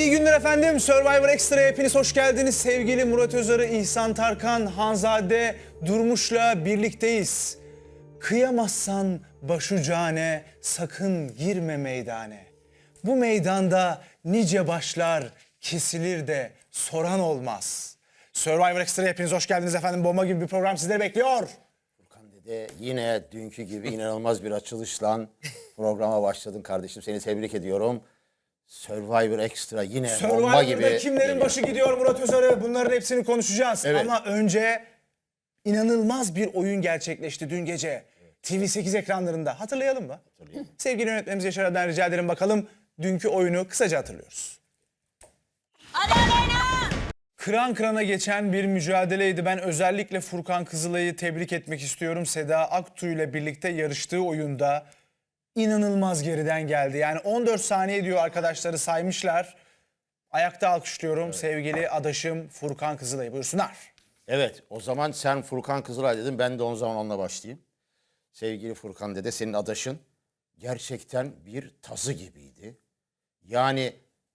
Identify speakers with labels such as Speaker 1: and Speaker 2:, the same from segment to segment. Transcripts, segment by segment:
Speaker 1: İyi günler efendim. Survivor Extra'ya hepiniz hoş geldiniz. Sevgili Murat Özarı, İhsan Tarkan, Hanzade Durmuş'la birlikteyiz. Kıyamazsan başucane, sakın girme meydane. Bu meydanda nice başlar kesilir de soran olmaz. Survivor Extra'ya hepiniz hoş geldiniz efendim. Bomba gibi bir program sizleri bekliyor.
Speaker 2: Furkan Dede yine dünkü gibi inanılmaz bir açılışla programa başladın kardeşim. Seni tebrik ediyorum. Survivor Extra yine bomba
Speaker 1: Survivor'da
Speaker 2: gibi.
Speaker 1: kimlerin
Speaker 2: geliyor.
Speaker 1: başı gidiyor Murat Özarı? Bunların hepsini konuşacağız.
Speaker 2: Evet.
Speaker 1: Ama önce inanılmaz bir oyun gerçekleşti dün gece. TV8 ekranlarında. Hatırlayalım mı? Sevgili yönetmenimiz Yaşar Adnan rica ederim bakalım dünkü oyunu kısaca hatırlıyoruz. Kıran kırana geçen bir mücadeleydi. Ben özellikle Furkan Kızılay'ı tebrik etmek istiyorum. Seda Aktu ile birlikte yarıştığı oyunda inanılmaz geriden geldi. Yani 14 saniye diyor arkadaşları saymışlar. Ayakta alkışlıyorum sevgili adaşım Furkan Kızılay'ı. Buyursunlar.
Speaker 2: Evet o zaman sen Furkan Kızılay dedin. Ben de o zaman onunla başlayayım. Sevgili Furkan Dede senin adaşın gerçekten bir tazı gibiydi. Yani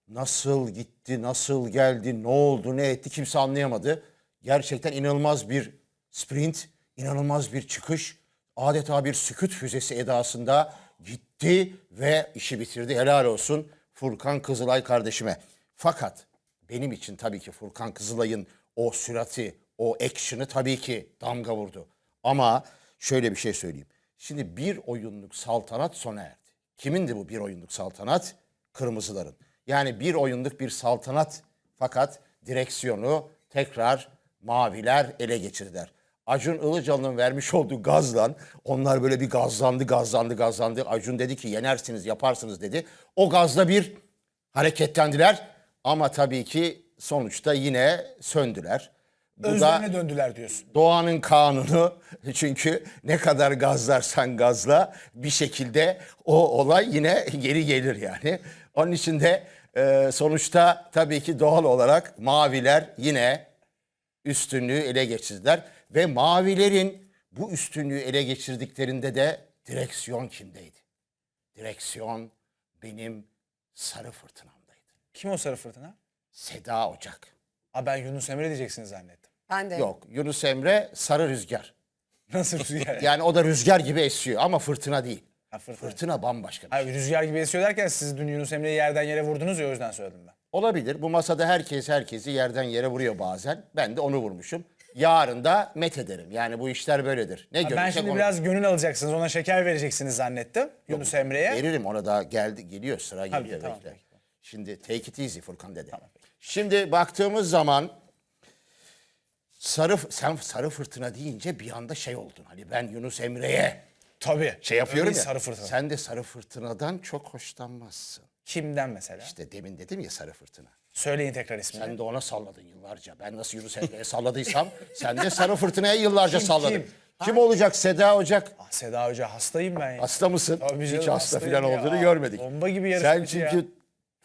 Speaker 2: nasıl gitti, nasıl geldi, ne oldu, ne etti kimse anlayamadı. Gerçekten inanılmaz bir sprint, inanılmaz bir çıkış. Adeta bir sükut füzesi edasında gitti ve işi bitirdi. Helal olsun Furkan Kızılay kardeşime. Fakat benim için tabii ki Furkan Kızılay'ın o sürati, o action'ı tabii ki damga vurdu. Ama şöyle bir şey söyleyeyim. Şimdi bir oyunluk saltanat sona erdi. Kimindi bu bir oyunluk saltanat? Kırmızıların. Yani bir oyunluk bir saltanat fakat direksiyonu tekrar maviler ele geçirdiler. Acun Ilıcalı'nın vermiş olduğu gazla onlar böyle bir gazlandı, gazlandı, gazlandı. Acun dedi ki yenersiniz, yaparsınız dedi. O gazla bir hareketlendiler ama tabii ki sonuçta yine söndüler. Bu da
Speaker 1: Özlerine döndüler diyorsun.
Speaker 2: doğanın kanunu. Çünkü ne kadar gazlarsan gazla bir şekilde o olay yine geri gelir yani. Onun için de e, sonuçta tabii ki doğal olarak maviler yine üstünlüğü ele geçirdiler. Ve mavilerin bu üstünlüğü ele geçirdiklerinde de direksiyon kimdeydi? Direksiyon benim sarı fırtınamdaydı.
Speaker 1: Kim o sarı fırtına?
Speaker 2: Seda Ocak.
Speaker 1: Aa ben Yunus Emre diyeceksiniz zannettim.
Speaker 3: Ben de.
Speaker 2: Yok Yunus Emre sarı rüzgar.
Speaker 1: Nasıl rüzgar?
Speaker 2: Yani o da rüzgar gibi esiyor ama fırtına değil.
Speaker 1: Ha, fırtına.
Speaker 2: Fırtına bambaşka bir şey.
Speaker 1: Hayır, rüzgar gibi esiyor derken siz dün Yunus Emre'yi yerden yere vurdunuz ya o yüzden söyledim ben.
Speaker 2: Olabilir. Bu masada herkes herkesi yerden yere vuruyor bazen. Ben de onu vurmuşum. Yarın da met ederim. Yani bu işler böyledir. Ne
Speaker 1: Ben
Speaker 2: görürsek
Speaker 1: şimdi
Speaker 2: onu-
Speaker 1: biraz gönül alacaksınız, ona şeker vereceksiniz zannettim Yunus Emre'ye.
Speaker 2: Veririm ona da geldi geliyor sıra
Speaker 1: Tabii,
Speaker 2: geliyor
Speaker 1: tamam,
Speaker 2: bekle.
Speaker 1: peki.
Speaker 2: Şimdi take it easy Furkan dede. Şimdi baktığımız zaman sarı sen sarı fırtına deyince bir anda şey oldun. Hani ben Yunus Emre'ye
Speaker 1: Tabii.
Speaker 2: şey yapıyorum ya.
Speaker 1: Sarı fırtına.
Speaker 2: Sen de sarı fırtınadan çok hoşlanmazsın.
Speaker 1: Kimden mesela?
Speaker 2: İşte demin dedim ya sarı fırtına.
Speaker 1: Söyleyin tekrar ismini.
Speaker 2: Sen de ona salladın yıllarca. Ben nasıl Yunus Emre'ye salladıysam sen de Sarı Fırtına'ya yıllarca
Speaker 1: Kim,
Speaker 2: salladın.
Speaker 1: kim?
Speaker 2: Kim, olacak? Seda Ocak.
Speaker 1: Ah, Seda Hoca hastayım ben ya.
Speaker 2: Hasta mısın?
Speaker 1: Tabii canım,
Speaker 2: Hiç hasta falan
Speaker 1: ya.
Speaker 2: olduğunu
Speaker 1: Aa,
Speaker 2: görmedik.
Speaker 1: bomba gibi
Speaker 2: Sen
Speaker 1: yarışmacı
Speaker 2: çünkü
Speaker 1: ya.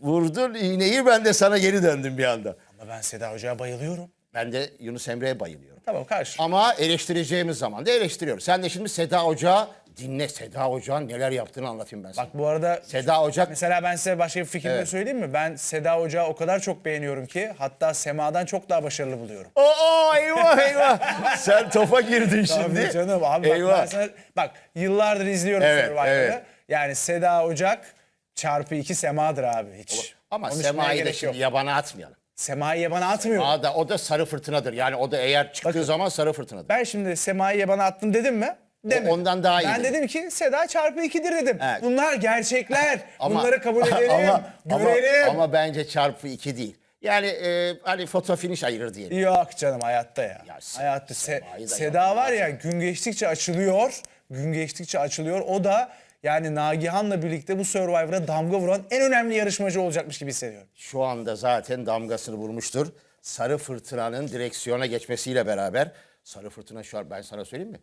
Speaker 2: vurdun iğneyi ben de sana geri döndüm bir anda.
Speaker 1: Ama ben Seda Hoca'ya bayılıyorum.
Speaker 2: Ben de Yunus Emre'ye bayılıyorum.
Speaker 1: Tamam karşı.
Speaker 2: Ama eleştireceğimiz zaman da eleştiriyoruz. Sen de şimdi Seda Ocak'ı dinle. Seda Ocak'ın neler yaptığını anlatayım ben sana.
Speaker 1: Bak bu arada
Speaker 2: Seda Ocak
Speaker 1: mesela ben size başka bir fikir de söyleyeyim mi? Ben Seda Hoca'yı o kadar çok beğeniyorum ki hatta Sema'dan çok daha başarılı buluyorum.
Speaker 2: Oo eyvah eyvah. Sen topa girdin şimdi.
Speaker 1: Tabii canım abi bak,
Speaker 2: eyvah.
Speaker 1: ben sana- bak yıllardır izliyorum
Speaker 2: Evet,
Speaker 1: Survivor'ı.
Speaker 2: evet.
Speaker 1: Yani Seda Ocak çarpı iki Sema'dır abi hiç.
Speaker 2: Ama
Speaker 1: Konuşmaya
Speaker 2: Sema'yı da şimdi
Speaker 1: yok.
Speaker 2: yabana atmayalım.
Speaker 1: Sema'yı bana atmıyor.
Speaker 2: Aa da o da sarı fırtınadır. Yani o da eğer çıktığı zaman sarı fırtınadır.
Speaker 1: Ben şimdi Sema'yı bana attın dedim mi? Demedim.
Speaker 2: ondan daha iyi
Speaker 1: Ben
Speaker 2: dedi.
Speaker 1: dedim ki Seda çarpı ikidir dedim.
Speaker 2: Evet.
Speaker 1: Bunlar gerçekler.
Speaker 2: Ama-
Speaker 1: Bunları kabul edelim.
Speaker 2: ama, ama,
Speaker 1: görelim.
Speaker 2: ama bence çarpı iki değil. Yani e, hani foto finish ayırır diyelim.
Speaker 1: Yok canım hayatta ya.
Speaker 2: Ya
Speaker 1: hayatta Se- Seda var ya gün geçtikçe açılıyor. Gün geçtikçe açılıyor. O da yani Nagihan'la birlikte bu Survivor'a damga vuran en önemli yarışmacı olacakmış gibi hissediyorum.
Speaker 2: Şu anda zaten damgasını vurmuştur. Sarı fırtınanın direksiyona geçmesiyle beraber sarı fırtına şu an ben sana söyleyeyim mi?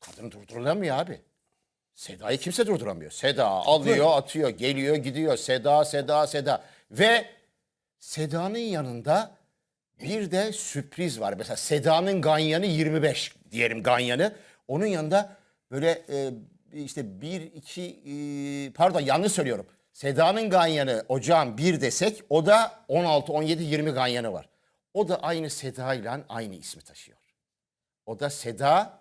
Speaker 2: Kadını durdurulamıyor abi. Seda'yı kimse durduramıyor. Seda alıyor, atıyor, geliyor, gidiyor. Seda, Seda, Seda. Ve Seda'nın yanında bir de sürpriz var. Mesela Seda'nın ganyanı 25 diyelim ganyanı. Onun yanında böyle e, işte bir, iki, e, pardon yanlış söylüyorum. Seda'nın ganyanı ocağın 1 desek o da 16, 17, 20 ganyanı var. O da aynı Seda ile aynı ismi taşıyor. O da Seda,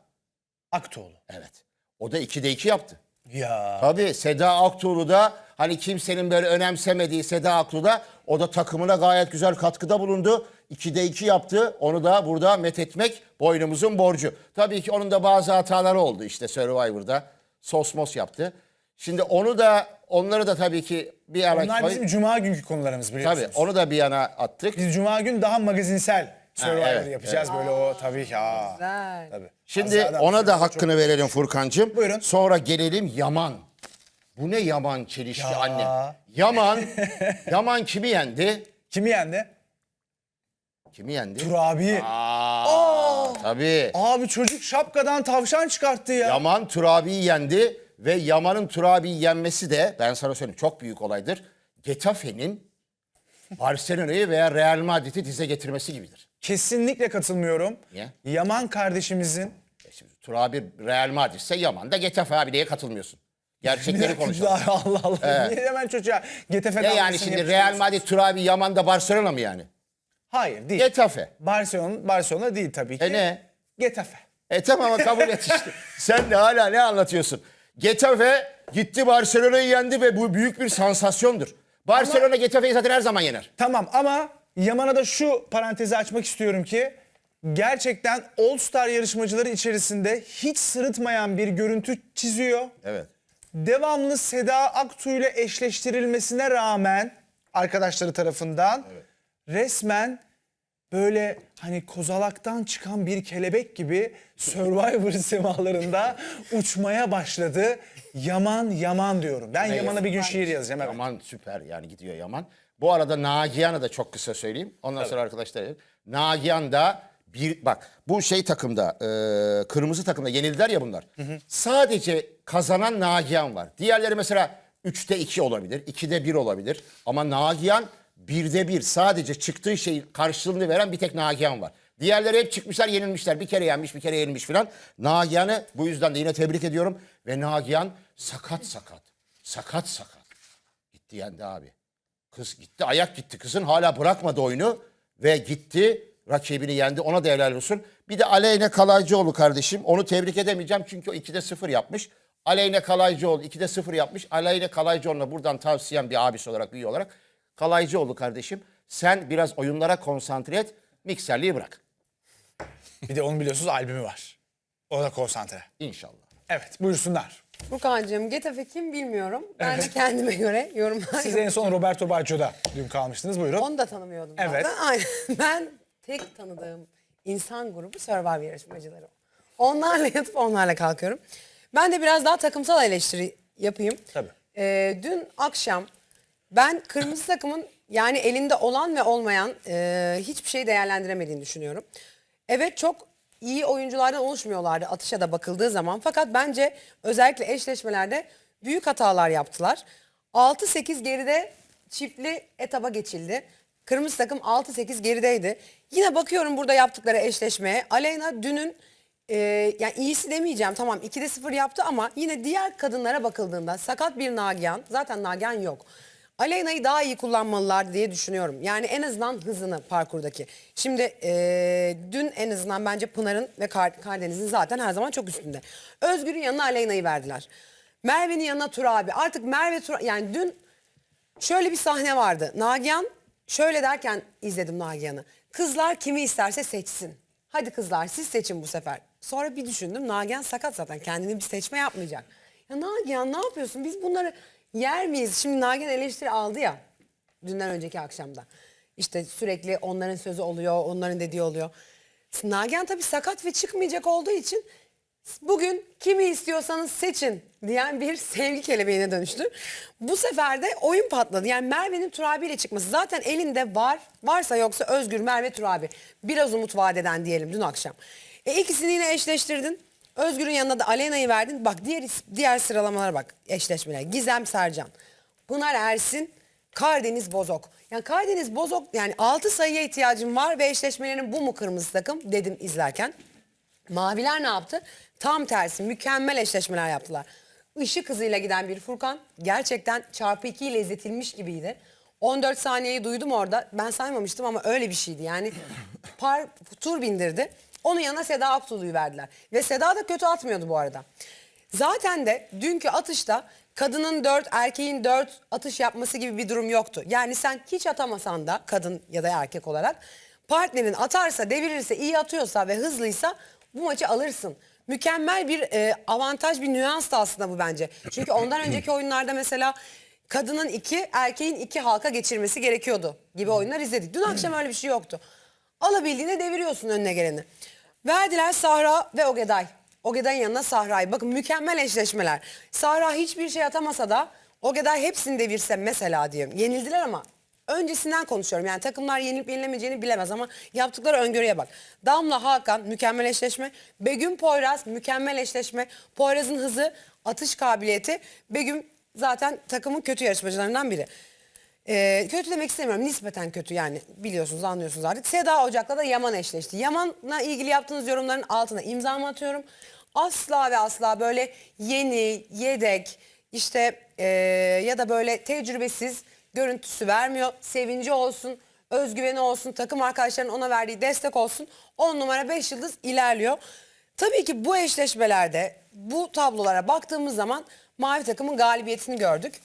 Speaker 1: Aktoğlu.
Speaker 2: evet. O da 2'de 2 yaptı.
Speaker 1: Ya.
Speaker 2: Tabii Seda Aktuğlu da hani kimsenin böyle önemsemediği Seda Aktuğlu da o da takımına gayet güzel katkıda bulundu. 2'de 2 yaptı. Onu da burada methetmek boynumuzun borcu. Tabii ki onun da bazı hataları oldu işte Survivor'da. Sosmos yaptı. Şimdi onu da onları da tabii ki bir ara
Speaker 1: Onlar bizim cuma günkü konularımız biliyorsunuz.
Speaker 2: tabii onu da bir yana attık.
Speaker 1: Biz cuma gün daha magazinsel Survivor
Speaker 2: evet,
Speaker 1: yapacağız böyle o tabii ki. Aa,
Speaker 3: Güzel.
Speaker 1: tabii.
Speaker 2: Şimdi
Speaker 1: Azade
Speaker 2: ona da
Speaker 1: çok-
Speaker 2: hakkını verelim Furkancığım.
Speaker 1: Buyurun.
Speaker 2: Sonra gelelim Yaman. Bu ne Yaman çelişki
Speaker 1: Ya.
Speaker 2: annem. Yaman, Yaman kimi yendi?
Speaker 1: Kimi yendi?
Speaker 2: Kimi yendi?
Speaker 1: Turabi.
Speaker 2: Aa, tabii.
Speaker 1: Abi çocuk şapkadan tavşan çıkarttı ya.
Speaker 2: Yaman Turabi'yi yendi ve Yaman'ın Turabi'yi yenmesi de ben sana söyleyeyim çok büyük olaydır. Getafe'nin Barcelona'yı veya Real Madrid'i dize getirmesi gibidir.
Speaker 1: Kesinlikle katılmıyorum.
Speaker 2: Niye?
Speaker 1: Yaman kardeşimizin
Speaker 2: E şimdi Turabi Real Madrid ise Yaman da Getafe abiye katılmıyorsun. Gerçekleri konuşalım.
Speaker 1: Allah Allah. Niye hemen çocuğa Getafe
Speaker 2: Ne yani şimdi
Speaker 1: yapıştırıyorsun?
Speaker 2: Real Madrid, Turabi, Yaman da Barcelona mı yani?
Speaker 1: Hayır değil.
Speaker 2: Getafe.
Speaker 1: Barcelona, Barcelona değil tabii ki.
Speaker 2: E ne?
Speaker 1: Getafe.
Speaker 2: E tamam kabul et işte. Sen de hala ne anlatıyorsun? Getafe gitti Barcelona'yı yendi ve bu büyük bir sansasyondur. Barcelona Getafe'yi zaten her zaman yener.
Speaker 1: Tamam ama Yaman'a da şu parantezi açmak istiyorum ki gerçekten All Star yarışmacıları içerisinde hiç sırıtmayan bir görüntü çiziyor.
Speaker 2: Evet.
Speaker 1: Devamlı Seda Aktu ile eşleştirilmesine rağmen arkadaşları tarafından resmen böyle hani kozalaktan çıkan bir kelebek gibi Survivor semalarında uçmaya başladı. Yaman yaman diyorum. Ben Yaman'a bir gün şiir yazacağım. Evet.
Speaker 2: Yaman süper yani gidiyor Yaman. Bu arada Nagihan'ı da çok kısa söyleyeyim. Ondan sonra arkadaşlar Nagihan da bir bak bu şey takımda e, kırmızı takımda yenildiler ya bunlar. Sadece kazanan Nagihan var. Diğerleri mesela 3'te 2 olabilir, 2'de 1 olabilir. Ama Nagihan 1'de 1 sadece çıktığı şeyin karşılığını veren bir tek Nagihan var. Diğerleri hep çıkmışlar yenilmişler. Bir kere yenmiş bir kere yenilmiş filan. Nagihan'ı bu yüzden de yine tebrik ediyorum. Ve Nagihan sakat sakat. Sakat sakat. Gitti yendi abi. Kız gitti ayak gitti kızın hala bırakmadı oyunu ve gitti rakibini yendi ona da helal olsun. Bir de Aleyne Kalaycıoğlu kardeşim onu tebrik edemeyeceğim çünkü o 2'de 0 yapmış. Aleyne Kalaycıoğlu 2'de 0 yapmış. Aleyne Kalaycıoğlu'na buradan tavsiyem bir abisi olarak üye olarak. Kalaycıoğlu kardeşim sen biraz oyunlara konsantre et mikserliği bırak.
Speaker 1: Bir de onun biliyorsunuz albümü var. O da konsantre.
Speaker 2: İnşallah.
Speaker 1: Evet buyursunlar.
Speaker 3: Furkan'cığım Getafe kim bilmiyorum. Ben de kendime göre yorumlar
Speaker 1: Siz en son Roberto Baggio'da dün kalmıştınız. Buyurun.
Speaker 3: Onu da tanımıyordum
Speaker 1: Evet.
Speaker 3: zaten. Aynen. Ben tek tanıdığım insan grubu Survivor yarışmacıları. Onlarla yatıp onlarla kalkıyorum. Ben de biraz daha takımsal eleştiri yapayım.
Speaker 1: Tabii.
Speaker 3: Ee, dün akşam ben kırmızı takımın yani elinde olan ve olmayan e, hiçbir şey değerlendiremediğini düşünüyorum. Evet çok iyi oyunculardan oluşmuyorlardı atışa da bakıldığı zaman. Fakat bence özellikle eşleşmelerde büyük hatalar yaptılar. 6-8 geride çiftli etaba geçildi. Kırmızı takım 6-8 gerideydi. Yine bakıyorum burada yaptıkları eşleşmeye. Aleyna dünün e, yani iyisi demeyeceğim tamam 2'de 0 yaptı ama yine diğer kadınlara bakıldığında sakat bir Nagihan zaten Nagihan yok. Aleyna'yı daha iyi kullanmalılar diye düşünüyorum. Yani en azından hızını parkurdaki. Şimdi e, dün en azından bence Pınar'ın ve Kar- Karadeniz'in zaten her zaman çok üstünde. Özgür'ün yanına Aleyna'yı verdiler. Merve'nin yanına Tur abi. Artık Merve Tur yani dün Şöyle bir sahne vardı. Nagihan şöyle derken izledim Nagihan'ı. Kızlar kimi isterse seçsin. Hadi kızlar siz seçin bu sefer. Sonra bir düşündüm Nagihan sakat zaten kendini bir seçme yapmayacak. Ya Nagihan ne yapıyorsun biz bunları yer miyiz? Şimdi Nagihan eleştiri aldı ya dünden önceki akşamda. İşte sürekli onların sözü oluyor onların dediği oluyor. Nagihan tabii sakat ve çıkmayacak olduğu için Bugün kimi istiyorsanız seçin diyen bir sevgi kelebeğine dönüştü. Bu sefer de oyun patladı. Yani Merve'nin Turabi ile çıkması zaten elinde var. Varsa yoksa Özgür, Merve, Turabi. Biraz umut vadeden diyelim dün akşam. E ikisini yine eşleştirdin. Özgür'ün yanına da Alena'yı verdin. Bak diğer diğer sıralamalara bak eşleşmeler. Gizem Sercan, Pınar Ersin, Karadeniz Bozok. Yani Karadeniz Bozok yani 6 sayıya ihtiyacım var ve eşleşmelerin bu mu kırmızı takım dedim izlerken. Maviler ne yaptı? Tam tersi mükemmel eşleşmeler yaptılar. ışık hızıyla giden bir Furkan gerçekten çarpı 2 ile izletilmiş gibiydi. 14 saniyeyi duydum orada. Ben saymamıştım ama öyle bir şeydi. Yani par tur bindirdi. Onun yanına Seda Aktuğlu'yu verdiler. Ve Seda da kötü atmıyordu bu arada. Zaten de dünkü atışta kadının 4, erkeğin 4 atış yapması gibi bir durum yoktu. Yani sen hiç atamasan da kadın ya da erkek olarak partnerin atarsa, devirirse, iyi atıyorsa ve hızlıysa bu maçı alırsın. Mükemmel bir e, avantaj, bir nüans da aslında bu bence. Çünkü ondan önceki oyunlarda mesela kadının iki, erkeğin iki halka geçirmesi gerekiyordu gibi oyunlar izledik. Dün akşam öyle bir şey yoktu. Alabildiğine deviriyorsun önüne geleni. Verdiler Sahra ve Ogeday. Ogeday'ın yanına Sahra'yı. Bakın mükemmel eşleşmeler. Sahra hiçbir şey atamasa da Ogeday hepsini devirse mesela diyelim. Yenildiler ama öncesinden konuşuyorum. Yani takımlar yenilip yenilemeyeceğini bilemez ama yaptıkları öngörüye bak. Damla Hakan mükemmel eşleşme. Begüm Poyraz mükemmel eşleşme. Poyraz'ın hızı, atış kabiliyeti. Begüm zaten takımın kötü yarışmacılarından biri. Ee, kötü demek istemiyorum. Nispeten kötü yani biliyorsunuz anlıyorsunuz artık. Seda Ocak'la da Yaman eşleşti. Yaman'la ilgili yaptığınız yorumların altına imzamı atıyorum. Asla ve asla böyle yeni, yedek işte ee, ya da böyle tecrübesiz görüntüsü vermiyor. Sevinci olsun, özgüveni olsun, takım arkadaşlarının ona verdiği destek olsun. 10 numara 5 yıldız ilerliyor. Tabii ki bu eşleşmelerde bu tablolara baktığımız zaman mavi takımın galibiyetini gördük.